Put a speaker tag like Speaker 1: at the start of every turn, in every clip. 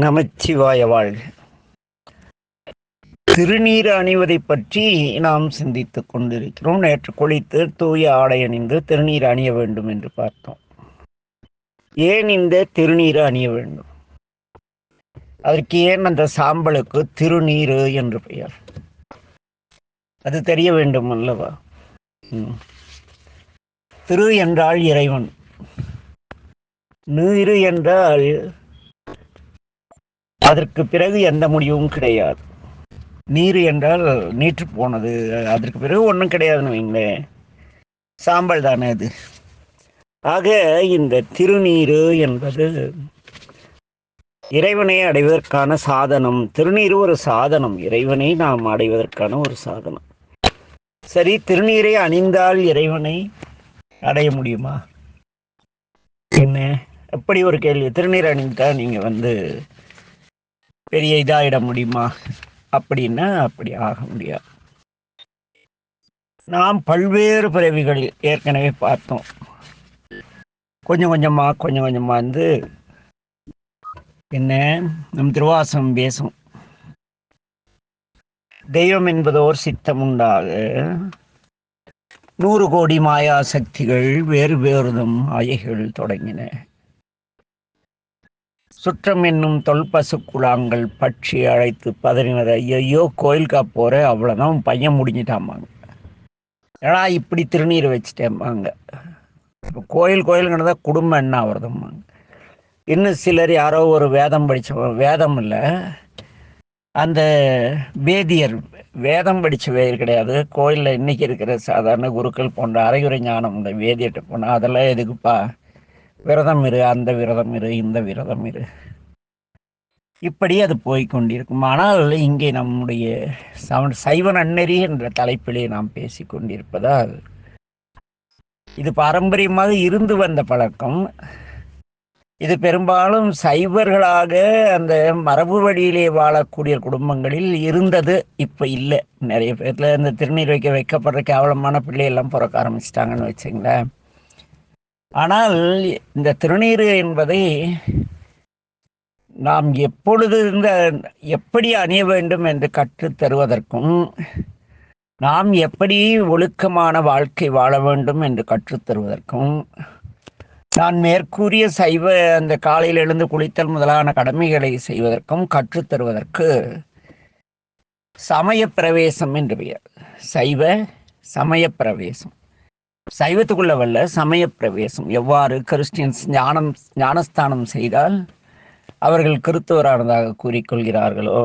Speaker 1: நமச்சிவாய வாழ்க திருநீர் அணிவதை பற்றி நாம் சிந்தித்துக் கொண்டிருக்கிறோம் நேற்று குளித்து தூய ஆடை அணிந்து திருநீர் அணிய வேண்டும் என்று பார்த்தோம் ஏன் இந்த திருநீர் அணிய வேண்டும் அதற்கு ஏன் அந்த சாம்பலுக்கு திருநீர் என்று பெயர் அது தெரிய வேண்டும் அல்லவா திரு என்றால் இறைவன் நீரு என்றால் அதற்கு பிறகு எந்த முடிவும் கிடையாது நீர் என்றால் நீற்று போனது அதற்கு பிறகு ஒன்றும் கிடையாதுன்னு வைங்களேன் சாம்பல் தானே அது ஆக இந்த திருநீர் என்பது இறைவனை அடைவதற்கான சாதனம் திருநீர் ஒரு சாதனம் இறைவனை நாம் அடைவதற்கான ஒரு சாதனம் சரி திருநீரை அணிந்தால் இறைவனை அடைய முடியுமா என்ன அப்படி ஒரு கேள்வி திருநீர் அணிந்தால் நீங்கள் வந்து பெரிய இதாகிட முடியுமா அப்படின்னா அப்படி ஆக முடியாது நாம் பல்வேறு பிறவிகளில் ஏற்கனவே பார்த்தோம் கொஞ்சம் கொஞ்சமாக கொஞ்சம் கொஞ்சமாக வந்து என்ன நம் திருவாசம் பேசும் தெய்வம் என்பதோர் சித்தம் உண்டாக நூறு கோடி மாயா சக்திகள் வேறு வேறுதும் ஆயைகள் தொடங்கின சுற்றம் என்னும் தொல்பசு குழாங்கள் பட்சி அழைத்து பதறினது ஐயோ கோயிலுக்கா போகிற அவ்வளோதான் பையன் முடிஞ்சிட்டாமாங்க ஏடா இப்படி திருநீர் வச்சுட்டேம்மாங்க இப்போ கோயில் கோயிலுங்கிறத குடும்பம் என்ன ஆகுறதுமாங்க இன்னும் சிலர் யாரோ ஒரு வேதம் படித்த வேதம் இல்லை அந்த வேதியர் வேதம் படித்த வேர் கிடையாது கோயிலில் இன்றைக்கி இருக்கிற சாதாரண குருக்கள் போன்ற அரையுறை ஞானம் இந்த வேதியிட்ட போனால் அதெல்லாம் எதுக்குப்பா விரதம் இரு அந்த விரதம் இரு இந்த விரதம் இரு இப்படி அது போய்கொண்டிருக்கும் ஆனால் இங்கே நம்முடைய சவன் சைவ நன்னெறி என்ற தலைப்பிலே நாம் பேசி கொண்டிருப்பதால் இது பாரம்பரியமாக இருந்து வந்த பழக்கம் இது பெரும்பாலும் சைவர்களாக அந்த மரபு வழியிலே வாழக்கூடிய குடும்பங்களில் இருந்தது இப்போ இல்லை நிறைய பேர்ல இந்த திருநீர் வைக்க வைக்கப்படுற கேவலமான பிள்ளையெல்லாம் பிறக்க ஆரம்பிச்சிட்டாங்கன்னு வச்சுங்களேன் ஆனால் இந்த திருநீர் என்பதை நாம் எப்பொழுது இந்த எப்படி அணிய வேண்டும் என்று கற்றுத் தருவதற்கும் நாம் எப்படி ஒழுக்கமான வாழ்க்கை வாழ வேண்டும் என்று கற்றுத் தருவதற்கும் நான் மேற்கூறிய சைவ அந்த காலையில் எழுந்து குளித்தல் முதலான கடமைகளை செய்வதற்கும் கற்றுத்தருவதற்கு சமய பிரவேசம் என்று பெயர் சைவ சமய பிரவேசம் சைவத்துக்குள்ள வல்ல சமய பிரவேசம் எவ்வாறு கிறிஸ்டியன்ஸ் ஞானம் ஞானஸ்தானம் செய்தால் அவர்கள் கிறித்தவரானதாக கூறிக்கொள்கிறார்களோ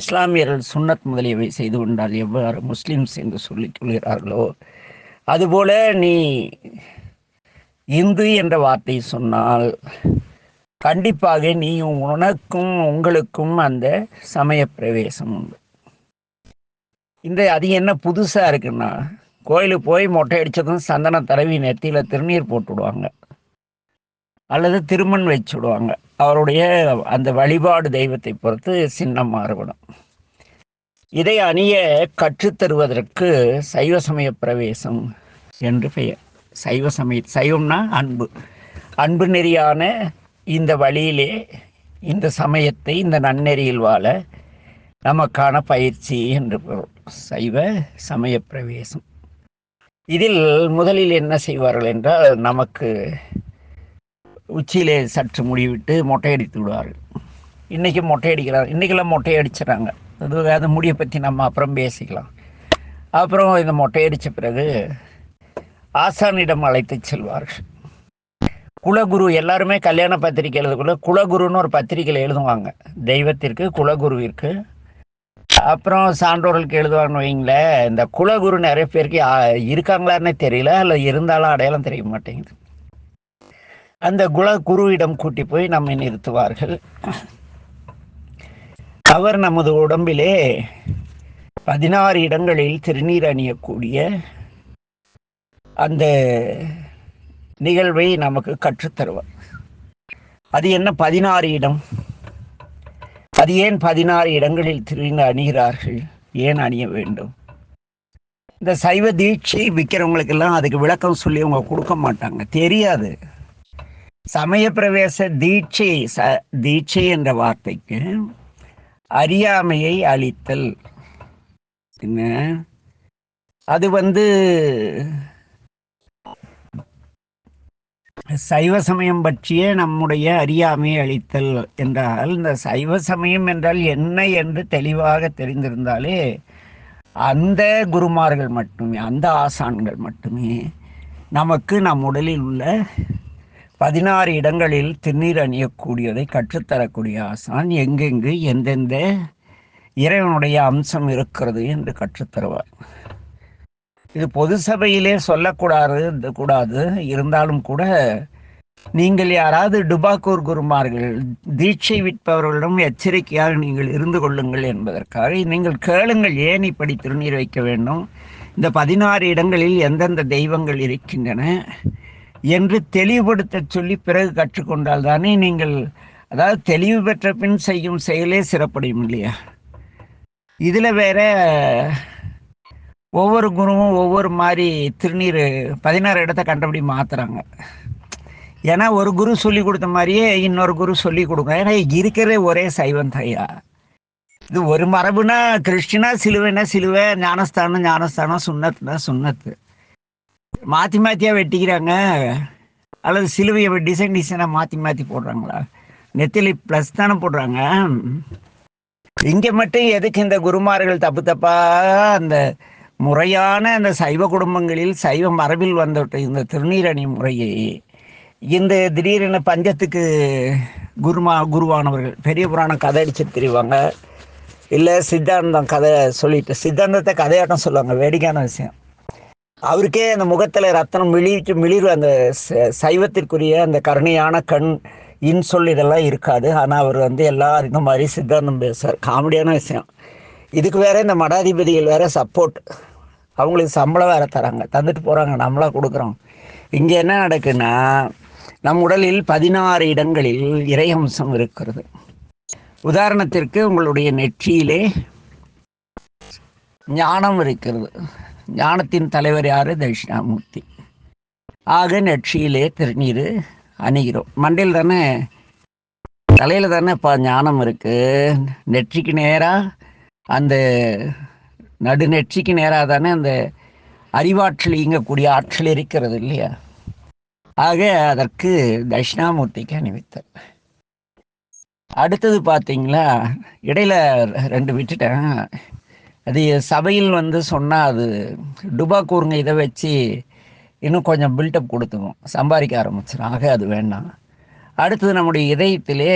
Speaker 1: இஸ்லாமியர்கள் சுன்னத் முதலியவை செய்து கொண்டால் எவ்வாறு முஸ்லிம்ஸ் என்று சொல்லிக் கொள்கிறார்களோ அதுபோல நீ இந்து என்ற வார்த்தை சொன்னால் கண்டிப்பாக நீ உனக்கும் உங்களுக்கும் அந்த சமய பிரவேசம் உண்டு இந்த அது என்ன புதுசாக இருக்குன்னா கோயிலுக்கு போய் மொட்டை அடித்ததும் சந்தன தடவி நெத்தியில் திருநீர் போட்டுடுவாங்க அல்லது திருமண் வச்சு விடுவாங்க அவருடைய அந்த வழிபாடு தெய்வத்தை பொறுத்து சின்னம் மாறுபடும் இதை அணிய கற்றுத்தருவதற்கு சைவ சமய பிரவேசம் என்று பெயர் சைவ சமய சைவம்னா அன்பு அன்பு நெறியான இந்த வழியிலே இந்த சமயத்தை இந்த நன்னெறியில் வாழ நமக்கான பயிற்சி என்று பொருள் சைவ சமய பிரவேசம் இதில் முதலில் என்ன செய்வார்கள் என்றால் நமக்கு உச்சியிலே சற்று முடிவிட்டு மொட்டையடித்து விடுவார்கள் இன்றைக்கி மொட்டையடிக்கிறாங்க இன்றைக்கெல்லாம் மொட்டையடிச்சிட்றாங்க அது அது முடியை பற்றி நம்ம அப்புறம் பேசிக்கலாம் அப்புறம் இந்த மொட்டையடித்த பிறகு ஆசானிடம் அழைத்து செல்வார்கள் குலகுரு எல்லாருமே கல்யாண பத்திரிக்கை எழுதக்குள்ள குலகுருன்னு ஒரு பத்திரிக்கையில் எழுதுவாங்க தெய்வத்திற்கு குலகுருவிற்கு அப்புறம் சான்றோர்களுக்கு எழுதுவாங்கன்னு வைங்களேன் இந்த குலகுரு நிறைய பேருக்கு இருக்காங்களான்னே தெரியல இல்லை இருந்தாலும் அடையாளம் தெரிய மாட்டேங்குது அந்த குல குருவிடம் கூட்டி போய் நம்மை நிறுத்துவார்கள் அவர் நமது உடம்பிலே பதினாறு இடங்களில் திருநீர் அணியக்கூடிய அந்த நிகழ்வை நமக்கு கற்றுத்தருவார் அது என்ன பதினாறு இடம் அது ஏன் பதினாறு இடங்களில் திருவிழா அணிகிறார்கள் ஏன் அணிய வேண்டும் இந்த சைவ தீட்சை விற்கிறவங்களுக்கெல்லாம் அதுக்கு விளக்கம் சொல்லி அவங்க கொடுக்க மாட்டாங்க தெரியாது சமய பிரவேச தீட்சை ச தீட்சை என்ற வார்த்தைக்கு அறியாமையை அளித்தல் என்ன அது வந்து சைவ சமயம் பற்றிய நம்முடைய அறியாமை அளித்தல் என்றால் இந்த சைவ சமயம் என்றால் என்ன என்று தெளிவாக தெரிந்திருந்தாலே அந்த குருமார்கள் மட்டுமே அந்த ஆசான்கள் மட்டுமே நமக்கு நம் உடலில் உள்ள பதினாறு இடங்களில் திருநீர் அணியக்கூடியதை கற்றுத்தரக்கூடிய ஆசான் எங்கெங்கு எந்தெந்த இறைவனுடைய அம்சம் இருக்கிறது என்று கற்றுத்தருவார் இது பொது சபையிலே சொல்லக்கூடாது கூடாது இருந்தாலும் கூட நீங்கள் யாராவது டுபாக்கூர் குருமார்கள் தீட்சை விற்பவர்களிடம் எச்சரிக்கையாக நீங்கள் இருந்து கொள்ளுங்கள் என்பதற்காக நீங்கள் கேளுங்கள் ஏன் இப்படி திருநீர் வைக்க வேண்டும் இந்த பதினாறு இடங்களில் எந்தெந்த தெய்வங்கள் இருக்கின்றன என்று தெளிவுபடுத்த சொல்லி பிறகு கற்றுக்கொண்டால் தானே நீங்கள் அதாவது தெளிவு பெற்ற பின் செய்யும் செயலே சிறப்படையும் இல்லையா இதில் வேற ஒவ்வொரு குருவும் ஒவ்வொரு மாதிரி திருநீர் பதினாறு இடத்த கண்டபடி மாத்துறாங்க ஏன்னா ஒரு குரு சொல்லி கொடுத்த மாதிரியே இன்னொரு குரு சொல்லி கொடுங்க ஏன்னா இருக்கிறதே ஒரே சைவம் தையா இது ஒரு மரபுனா கிறிஸ்டினா சிலுவைனா சிலுவை ஞானஸ்தானம் ஞானஸ்தானம் சுண்ணத்துனா சுண்ணத்து மாற்றி மாற்றியாக வெட்டிக்கிறாங்க அல்லது சிலுவையை டிசைன் டிசைனாக மாற்றி மாற்றி போடுறாங்களா நெத்திலி ப்ளஸ் தானே போடுறாங்க இங்கே மட்டும் எதுக்கு இந்த குருமார்கள் தப்பு தப்பாக அந்த முறையான அந்த சைவ குடும்பங்களில் சைவ மரபில் வந்த இந்த திருநீரணி முறையை இந்த திடீரென பஞ்சத்துக்கு குருமா குருவானவர்கள் பெரிய புராணம் கதை அடிச்சு தெரிவாங்க இல்லை சித்தாந்தம் கதை சொல்லிட்டு சித்தாந்தத்தை கதையாட்டம் சொல்லுவாங்க வேடிக்கையான விஷயம் அவருக்கே அந்த முகத்தில் ரத்தனம் மிளிர்ச்சி மிளிர் அந்த சைவத்திற்குரிய அந்த கருணையான கண் இன் சொல் இதெல்லாம் இருக்காது ஆனால் அவர் வந்து எல்லாருக்கும் மாதிரி சித்தாந்தம் பேசுவார் காமெடியான விஷயம் இதுக்கு வேற இந்த மடாதிபதிகள் வேற சப்போர்ட் அவங்களுக்கு சம்பளம் வேற தராங்க தந்துட்டு போகிறாங்க நம்மளாக கொடுக்குறோம் இங்கே என்ன நடக்குன்னா நம் உடலில் பதினாறு இடங்களில் இறையம்சம் இருக்கிறது உதாரணத்திற்கு உங்களுடைய நெற்றியிலே ஞானம் இருக்கிறது ஞானத்தின் தலைவர் யார் தட்சிணாமூர்த்தி ஆக நெற்றியிலே திருநீர் அணிகிறோம் மண்டையில் தானே தலையில் தானே இப்போ ஞானம் இருக்குது நெற்றிக்கு நேராக அந்த நடுநெற்றிக்கு நேராக தானே அந்த அறிவாற்றல் இயங்கக்கூடிய ஆற்றல் இருக்கிறது இல்லையா ஆக அதற்கு தட்சிணாமூர்த்திக்கு அணிவித்தார் அடுத்தது பார்த்தீங்களா இடையில ரெண்டு விட்டுட்டேன் அது சபையில் வந்து சொன்னால் அது டுபா கூறுங்க இதை வச்சு இன்னும் கொஞ்சம் பில்டப் கொடுத்துவோம் சம்பாதிக்க ஆரம்பிச்சிடும் ஆக அது வேண்டாம் அடுத்தது நம்முடைய இதயத்திலே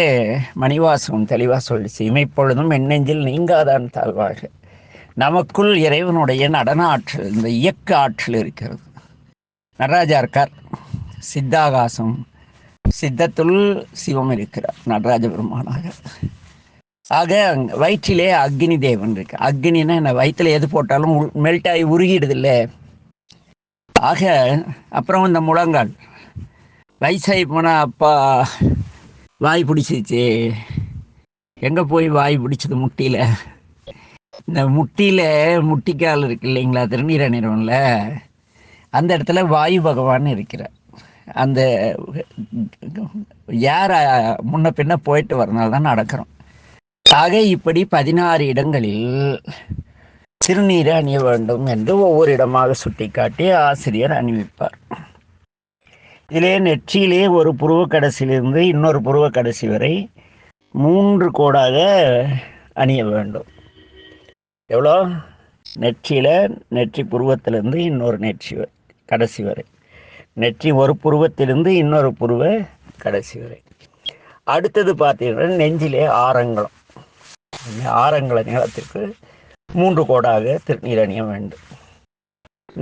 Speaker 1: மணிவாசகம் தெளிவாக சொல்லிச்சு இமைப்பொழுதும் நெஞ்சில் நீங்காதான் தாழ்வாக நமக்குள் இறைவனுடைய நடன ஆற்றல் இந்த இயக்க ஆற்றல் இருக்கிறது நடராஜா இருக்கார் சித்தாகாசம் சித்தத்துள் சிவம் இருக்கிறார் நடராஜ பெருமானாக ஆக வயிற்றிலே அக்னி தேவன் இருக்கு அக்னின்னா என்ன வயிற்றில் எது போட்டாலும் மெல்ட் ஆகி உருகிடுது இல்லை ஆக அப்புறம் இந்த முழங்கால் வயசாகி போனால் அப்பா வாய் பிடிச்சிச்சு எங்கே போய் வாய் பிடிச்சது முட்டியில் இந்த முட்டியில் முட்டிக்கால் இருக்கு இல்லைங்களா திருநீர நிறுவனில் அந்த இடத்துல வாயு பகவான் இருக்கிறார் அந்த யார் முன்ன பின்ன போயிட்டு வரனால தான் நடக்கிறோம் ஆக இப்படி பதினாறு இடங்களில் சிறுநீரை அணிய வேண்டும் என்று ஒவ்வொரு இடமாக சுட்டிக்காட்டி ஆசிரியர் அணிவிப்பார் இதிலே நெற்றியிலே ஒரு புருவ கடைசியிலிருந்து இன்னொரு புருவ கடைசி வரை மூன்று கோடாக அணிய வேண்டும் எவ்வளோ நெற்றியில் நெற்றி புருவத்திலேருந்து இன்னொரு நெற்றி கடைசி வரை நெற்றி ஒரு புருவத்திலிருந்து இன்னொரு புருவ கடைசி வரை அடுத்தது பார்த்தீங்கன்னா நெஞ்சிலே ஆரங்கலம் ஆரங்கல நிலத்திற்கு மூன்று கோடாக அணிய வேண்டும்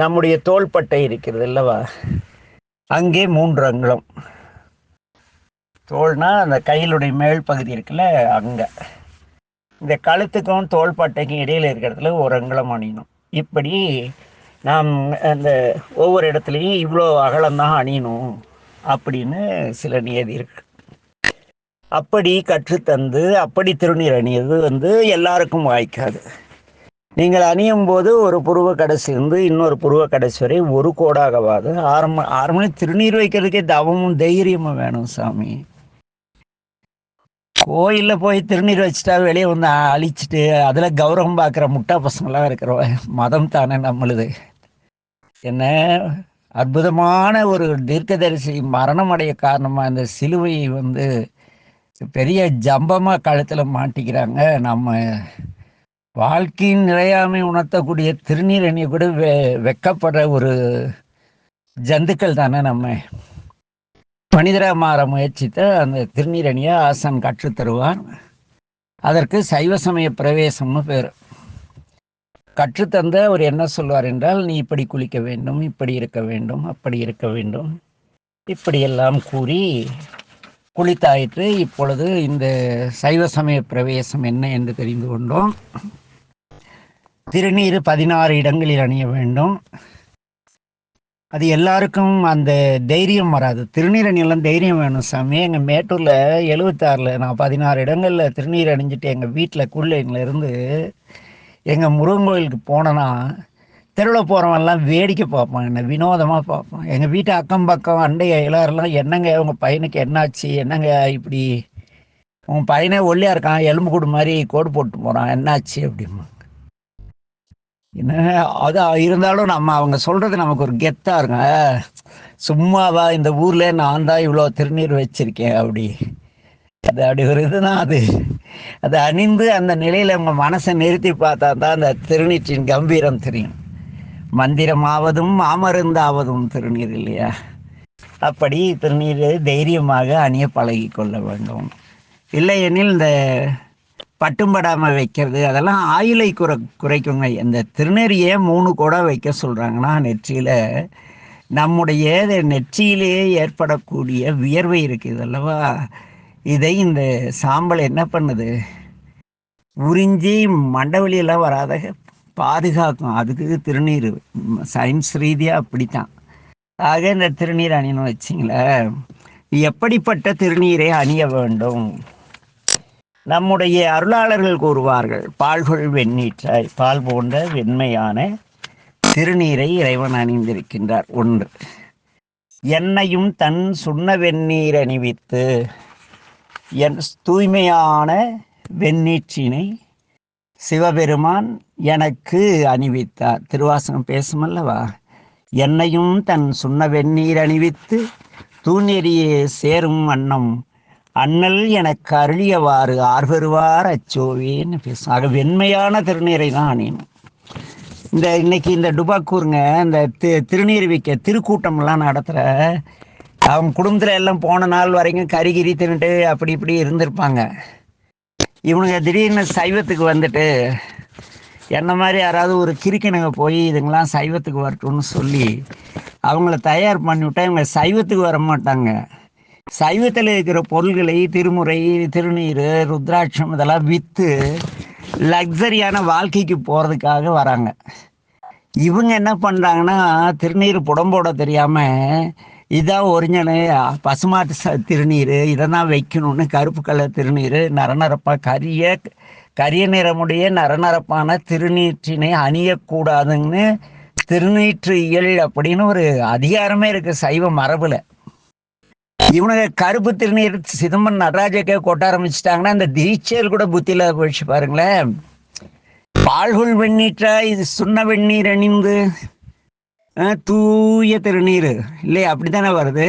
Speaker 1: நம்முடைய தோள்பட்டை இருக்கிறது அல்லவா அங்கே மூன்று அங்குலம் தோல்னா அந்த கையிலுடைய மேல் பகுதி இருக்குல்ல அங்கே இந்த கழுத்துக்கும் தோள்பட்டைக்கும் இடையில் இருக்கிறதுல ஒரு அங்கலம் அணியணும் இப்படி நாம் அந்த ஒவ்வொரு இடத்துலையும் இவ்வளோ அகலம்தான் அணியணும் அப்படின்னு சில நியதி இருக்கு அப்படி கற்றுத்தந்து அப்படி திருநீர் அணியது வந்து எல்லாருக்கும் வாய்க்காது நீங்கள் அணியும் போது ஒரு புருவ கடைசிலிருந்து இன்னொரு புருவ கடைசி வரை ஒரு கோடாகவாது ஆரம்ப மணி திருநீர் வைக்கிறதுக்கே தவமும் தைரியமும் வேணும் சாமி கோயிலில் போய் திருநீர் வச்சுட்டா வெளியே வந்து அழிச்சிட்டு அதில் கௌரவம் பார்க்குற முட்டா பசங்களாக இருக்கிற மதம் தானே நம்மளுது என்ன அற்புதமான ஒரு தீர்க்கதரிசி மரணம் அடைய காரணமாக இந்த சிலுவையை வந்து பெரிய ஜம்பமாக கழுத்தில் மாட்டிக்கிறாங்க நம்ம வாழ்க்கையின் நிறையாமை உணர்த்தக்கூடிய திருநீரணியை கூட வெ வெக்கப்படுற ஒரு ஜந்துக்கள் தானே நம்ம பனிதராக மாற முயற்சித்த அந்த திருநீரணியை ஆசன் கற்றுத்தருவார் அதற்கு சைவ சமய பிரவேசம்னு பேர் கற்றுத்தந்த அவர் என்ன சொல்வார் என்றால் நீ இப்படி குளிக்க வேண்டும் இப்படி இருக்க வேண்டும் அப்படி இருக்க வேண்டும் இப்படியெல்லாம் கூறி குளித்தாயிற்று இப்பொழுது இந்த சைவ சமய பிரவேசம் என்ன என்று தெரிந்து கொண்டோம் திருநீர் பதினாறு இடங்களில் அணிய வேண்டும் அது எல்லாருக்கும் அந்த தைரியம் வராது திருநீரணியெல்லாம் தைரியம் வேணும் சாமி எங்கள் மேட்டூரில் எழுபத்தாறில் நான் பதினாறு இடங்களில் திருநீர் அணிஞ்சிட்டு எங்கள் வீட்டில் இருந்து எங்கள் முருகன் கோயிலுக்கு போனேன்னா தெருவில் போகிறவன்லாம் வேடிக்கை பார்ப்பான் என்னை வினோதமாக பார்ப்பான் எங்கள் வீட்டு அக்கம் பக்கம் அண்டைய எல்லாரெல்லாம் என்னங்க உங்கள் பையனுக்கு என்னாச்சு என்னங்க இப்படி உங்கள் பையனே ஒல்லியாக இருக்கான் எலும்பு கூடு மாதிரி கோடு போட்டு போகிறான் என்னாச்சு அப்படிமா என்ன அது இருந்தாலும் நம்ம அவங்க சொல்றது நமக்கு ஒரு கெத்தா இருங்க சும்மாவா இந்த ஊர்ல நான் தான் இவ்வளோ திருநீர் வச்சிருக்கேன் அப்படி அது அப்படி ஒரு இதுதான் அது அது அணிந்து அந்த நிலையில அவங்க மனசை நிறுத்தி பார்த்தா தான் அந்த திருநீற்றின் கம்பீரம் தெரியும் மந்திரமாவதும் மாமருந்தாவதும் திருநீர் இல்லையா அப்படி திருநீரை தைரியமாக அணிய பழகி கொள்ள வேண்டும் இல்லை எனில் இந்த பட்டும்படாமல் வைக்கிறது அதெல்லாம் ஆயிலை குறை குறைக்குங்க இந்த திருநெறியே மூணு கூட வைக்க சொல்கிறாங்கன்னா நெற்றியில் நம்முடைய நெற்றியிலேயே ஏற்படக்கூடிய வியர்வை இருக்குது அல்லவா இதை இந்த சாம்பல் என்ன பண்ணுது உறிஞ்சி மண்டவெளியெல்லாம் வராத பாதுகாக்கும் அதுக்கு திருநீர் சயின்ஸ் ரீதியாக அப்படித்தான் ஆக இந்த திருநீர் அணியணும் வச்சிங்களேன் எப்படிப்பட்ட திருநீரை அணிய வேண்டும் நம்முடைய அருளாளர்கள் கூறுவார்கள் பால்கொள் வெண்ணீற்றாய் பால் போன்ற வெண்மையான திருநீரை இறைவன் அணிந்திருக்கின்றார் ஒன்று என்னையும் தன் சுண்ண வெந்நீர் அணிவித்து என் தூய்மையான வெந்நீற்றினை சிவபெருமான் எனக்கு அணிவித்தார் திருவாசகம் பேசுமல்லவா என்னையும் தன் சுண்ண வெந்நீர் அணிவித்து தூநெறியே சேரும் வண்ணம் அண்ணல் எனக்கு அருளியவாறு ஆர்வருவார் அச்சோவேன்னு பேசும் ஆக வெண்மையான திருநீரை தான் அணியணும் இந்த இன்னைக்கு இந்த டுபாக்கூருங்க இந்த தி திருநீர் விற்க திருக்கூட்டம்லாம் நடத்துகிற அவங்க குடும்பத்தில் எல்லாம் போன நாள் வரைக்கும் கறிகிரி தின்னுட்டு அப்படி இப்படி இருந்திருப்பாங்க இவனுங்க திடீர்னு சைவத்துக்கு வந்துட்டு என்ன மாதிரி யாராவது ஒரு கிரிக்கனுங்க போய் இதுங்களாம் சைவத்துக்கு வரட்டும்னு சொல்லி அவங்கள தயார் பண்ணிவிட்டா இவங்க சைவத்துக்கு வர மாட்டாங்க சைவத்தில் இருக்கிற பொருள்களை திருமுறை திருநீர் ருத்ராட்சம் இதெல்லாம் விற்று லக்ஸரியான வாழ்க்கைக்கு போகிறதுக்காக வராங்க இவங்க என்ன பண்ணுறாங்கன்னா திருநீர் புடம்போட தெரியாமல் இதான் ஒரிஜினல் பசுமாட்டு ச திருநீர் இதை தான் வைக்கணும்னு கருப்பு கலர் திருநீர் நரநரப்பாக கரிய கரிய நிறமுடைய நரநரப்பான திருநீற்றினை அணியக்கூடாதுன்னு திருநீற்று இயல் அப்படின்னு ஒரு அதிகாரமே இருக்குது சைவ மரபில் இவனுங்க கருப்பு திருநீர் சிதம்பரம் நடராஜக்கே கொட்ட ஆரம்பிச்சிட்டாங்கன்னா அந்த தீட்சையில் கூட புத்தியில போயிடுச்சு பாருங்களேன் பால்குள் வெண்ணீற்றா இது சுண்ண வெந்நீர் அணிந்து தூய திருநீர் இல்லையா அப்படித்தானே வருது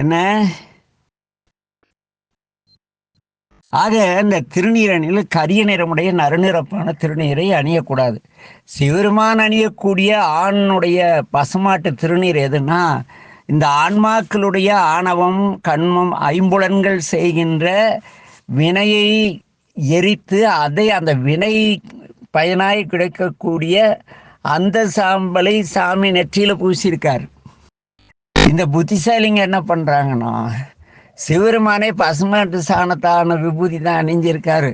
Speaker 1: என்ன ஆக இந்த திருநீர் அணியில் கரிய நிறமுடைய நறுநிறப்பான திருநீரை அணியக்கூடாது சிவருமான் அணியக்கூடிய ஆணுடைய பசுமாட்டு திருநீர் எதுன்னா இந்த ஆன்மாக்களுடைய ஆணவம் கண்மம் ஐம்புலன்கள் செய்கின்ற வினையை எரித்து அதை அந்த வினை பயனாய் கிடைக்கக்கூடிய அந்த சாம்பலை சாமி நெற்றியில் பூசியிருக்கார் இந்த புத்திசாலிங்க என்ன பண்ணுறாங்கன்னா சிவருமானே பசுமாட்டு சாணத்தான விபூதி தான் அணிஞ்சிருக்காரு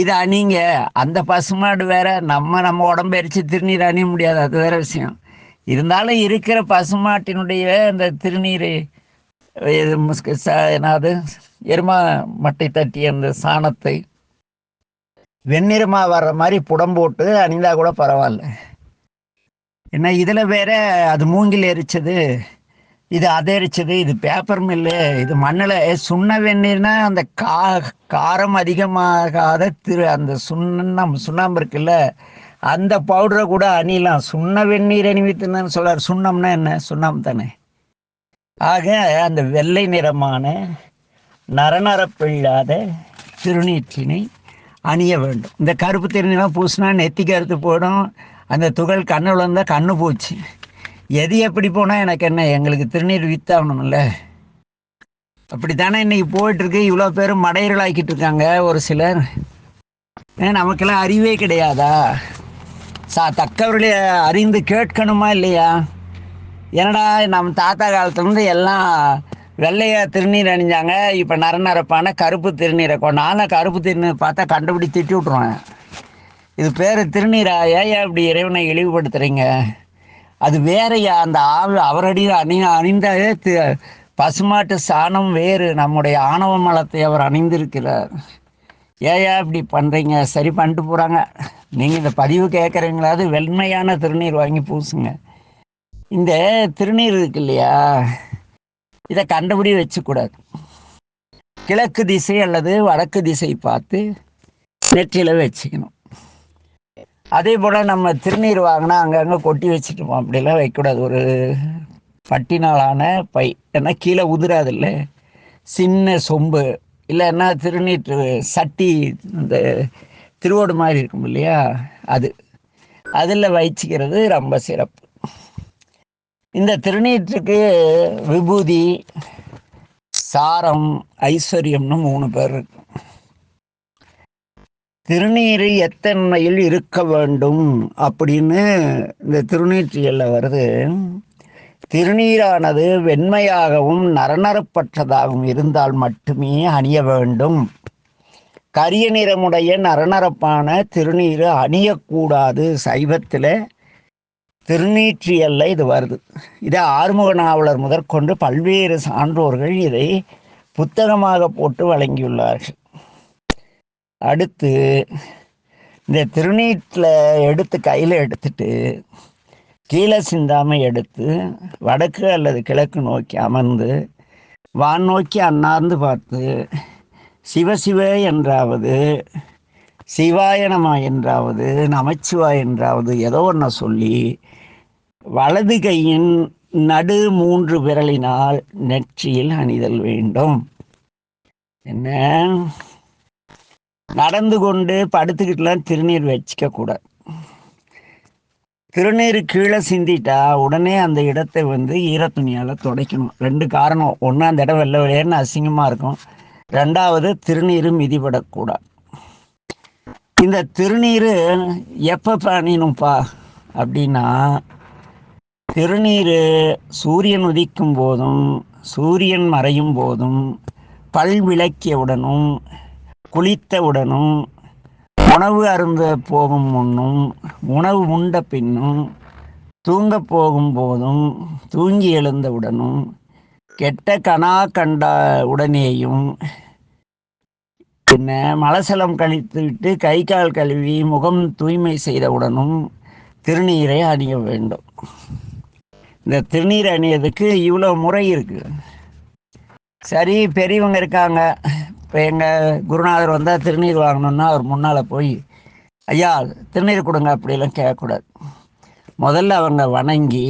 Speaker 1: இதை அணிங்க அந்த பசுமாடு வேற நம்ம நம்ம உடம்பு எரிச்சு திருநீர் அணிய முடியாது அது வேற விஷயம் இருந்தாலும் இருக்கிற பசுமாட்டினுடைய அந்த திருநீரை என்னது எருமா மட்டை தட்டி அந்த சாணத்தை வெண்ணிறமா வர்ற மாதிரி புடம் போட்டு அணிந்தா கூட பரவாயில்ல ஏன்னா இதில் வேற அது மூங்கில் எரிச்சது இது அதை எரிச்சது இது பேப்பர் மில்லு இது மண்ணில் சுண்ண வெந்நீர்னா அந்த கா காரம் அதிகமாகாத திரு அந்த சுண்ணம் சுண்ணாம்பு இருக்குல்ல அந்த பவுடரை கூட அணிலாம் சுண்ண வெந்நீர் அணிவித்துன்னு சொல்றாரு சுண்ணம்னா என்ன சுண்ணம் தானே ஆக அந்த வெள்ளை நிறமான நரநரப்பில்லாத திருநீற்றினை அணிய வேண்டும் இந்த கருப்பு திருநீலாம் பூசினா நெத்தி கருத்து போடும் அந்த துகள் கண்ணு விழுந்தால் கண்ணு போச்சு எது எப்படி போனால் எனக்கு என்ன எங்களுக்கு திருநீர் வித்தாகணும்ல அப்படி தானே இன்னைக்கு போயிட்டுருக்கு இவ்வளோ பேரும் மடையர்களாக்கிட்டு இருக்காங்க ஒரு சிலர் ஏன் நமக்கெல்லாம் அறிவே கிடையாதா சா தக்கவர்களே அறிந்து கேட்கணுமா இல்லையா என்னடா நம்ம தாத்தா காலத்துலேருந்து எல்லாம் வெள்ளையாக திருநீர் அணிஞ்சாங்க இப்போ நர நரப்பான கருப்பு திருநீரை நானும் கருப்பு திருநீர் பார்த்தா கண்டுபிடி திட்டி விட்ருவேன் இது பேர் திருநீரா ஏயா இப்படி இறைவனை இழிவுபடுத்துகிறீங்க அது வேறையா அந்த ஆள் அவரடி அணி அணிந்தாலே பசுமாட்டு சாணம் வேறு நம்முடைய ஆணவ மலத்தை அவர் அணிந்திருக்கிறார் ஏயா இப்படி பண்ணுறீங்க சரி பண்ணிட்டு போகிறாங்க நீங்கள் இந்த பதிவு கேட்குறீங்களாவது வெண்மையான திருநீர் வாங்கி பூசுங்க இந்த திருநீர் இருக்கு இல்லையா இதை கண்டபடி வச்சுக்கூடாது கிழக்கு திசை அல்லது வடக்கு திசை பார்த்து நெற்றியில் வச்சுக்கணும் அதே போல் நம்ம திருநீர் வாங்கினா அங்கங்கே கொட்டி வச்சுட்டுமா அப்படிலாம் வைக்கக்கூடாது ஒரு பட்டினாலான பை ஏன்னா கீழே உதிராதில்ல சின்ன சொம்பு இல்லைன்னா திருநீற்று சட்டி இந்த திருவோடு மாதிரி இருக்கும் இல்லையா அது அதில் வச்சுக்கிறது ரொம்ப சிறப்பு இந்த திருநீற்றுக்கு விபூதி சாரம் ஐஸ்வர்யம்னு மூணு பேர் இருக்கும் திருநீர் எத்தன்மையில் இருக்க வேண்டும் அப்படின்னு இந்த திருநீற்றியலில் வருது திருநீரானது வெண்மையாகவும் நரநரப்பற்றதாகவும் இருந்தால் மட்டுமே அணிய வேண்டும் கரிய நிறமுடைய நரநரப்பான திருநீர் அணியக்கூடாது சைவத்தில் திருநீற்றியல்ல இது வருது இதை ஆறுமுக நாவலர் முதற்கொண்டு பல்வேறு சான்றோர்கள் இதை புத்தகமாக போட்டு வழங்கியுள்ளார்கள் அடுத்து இந்த திருநீட்டில் எடுத்து கையில் எடுத்துட்டு கீழே சிந்தாமை எடுத்து வடக்கு அல்லது கிழக்கு நோக்கி அமர்ந்து வான் நோக்கி அண்ணாந்து பார்த்து சிவசிவ என்றாவது சிவாயனமா என்றாவது நமச்சிவா என்றாவது ஏதோ ஒன்று சொல்லி வலது கையின் நடு மூன்று விரலினால் நெற்றியில் அணிதல் வேண்டும் என்ன நடந்து கொண்டு படுத்துக்கிட்டுலாம் திருநீர் வச்சிக்க கூட திருநீர் கீழே சிந்திட்டா உடனே அந்த இடத்தை வந்து ஈரத்துணியால் துடைக்கணும் ரெண்டு காரணம் ஒன்று அந்த இடம் வெள்ளை வெளியேன்னு அசிங்கமாக இருக்கும் ரெண்டாவது திருநீர் மிதிபடக்கூடாது இந்த திருநீர் எப்போ பிராணினும்ப்பா அப்படின்னா திருநீர் சூரியன் உதிக்கும் போதும் சூரியன் மறையும் போதும் பல் விளக்கியவுடனும் குளித்தவுடனும் உணவு அருந்த போகும் முன்னும் உணவு உண்ட பின்னும் தூங்க போகும் போதும் தூங்கி எழுந்தவுடனும் கெட்ட கனா கண்ட உடனேயும் பின்ன மலசலம் கழித்து விட்டு கை கால் கழுவி முகம் தூய்மை செய்தவுடனும் திருநீரை அணிய வேண்டும் இந்த திருநீர் அணியதுக்கு இவ்வளோ முறை இருக்குது சரி பெரியவங்க இருக்காங்க இப்போ எங்கள் குருநாதர் வந்தால் திருநீர் வாங்கணுன்னா அவர் முன்னால் போய் ஐயா திருநீர் கொடுங்க அப்படிலாம் கேட்கக்கூடாது முதல்ல அவங்க வணங்கி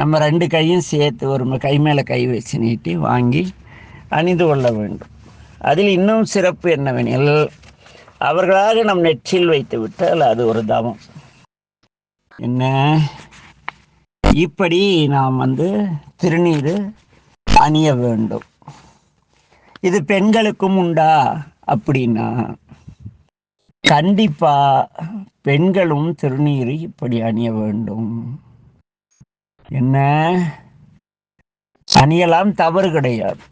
Speaker 1: நம்ம ரெண்டு கையும் சேர்த்து ஒரு கை மேலே கை வச்சு நீட்டி வாங்கி அணிந்து கொள்ள வேண்டும் அதில் இன்னும் சிறப்பு என்னவெனில் அவர்களாக நம் நெற்றில் வைத்து விட்டால் அது ஒரு தவம் என்ன இப்படி நாம் வந்து திருநீர் அணிய வேண்டும் இது பெண்களுக்கும் உண்டா அப்படின்னா கண்டிப்பா பெண்களும் திருநீரை இப்படி அணிய வேண்டும் என்ன அணியலாம் தவறு கிடையாது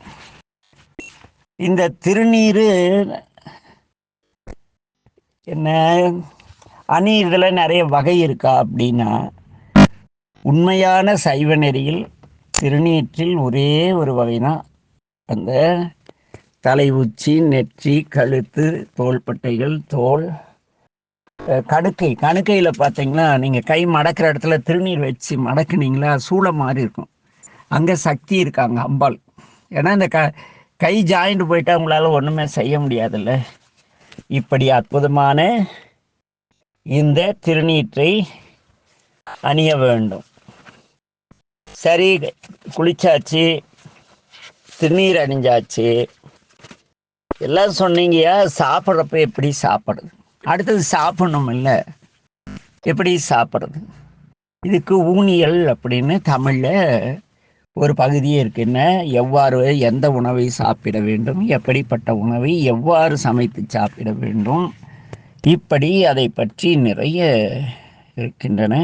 Speaker 1: இந்த திருநீர் என்ன அணி இதில் நிறைய வகை இருக்கா அப்படின்னா உண்மையான சைவ நெறியில் திருநீற்றில் ஒரே ஒரு வகை தான் அந்த தலை உச்சி நெற்றி கழுத்து தோள்பட்டைகள் தோல் கடுக்கை கணுக்கையில் பார்த்தீங்கன்னா நீங்கள் கை மடக்கிற இடத்துல திருநீர் வச்சு மடக்குனீங்களா சூழ மாதிரி இருக்கும் அங்கே சக்தி இருக்காங்க அம்பாள் ஏன்னா இந்த க கை ஜாயிண்ட் போயிட்டு அவங்களால ஒன்றுமே செய்ய முடியாதுல்ல இப்படி அற்புதமான இந்த திருநீற்றை அணிய வேண்டும் சரி குளிச்சாச்சு திருநீர் அணிஞ்சாச்சு எல்லாம் சொன்னீங்கயா சாப்பிட்றப்ப எப்படி சாப்பிட்றது அடுத்தது சாப்பிடணும் இல்லை எப்படி சாப்பிட்றது இதுக்கு ஊனியல் அப்படின்னு தமிழில் ஒரு பகுதியே இருக்குன்ன எவ்வாறு எந்த உணவை சாப்பிட வேண்டும் எப்படிப்பட்ட உணவை எவ்வாறு சமைத்து சாப்பிட வேண்டும் இப்படி அதை பற்றி நிறைய இருக்கின்றன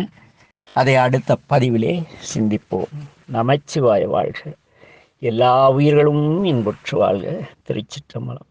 Speaker 1: அதை அடுத்த பதிவிலே சிந்திப்போம் நமச்சிவாய வாழ்க எல்லா உயிர்களும் இன்புற்று வாழ்க திருச்சிற்றம்பலம்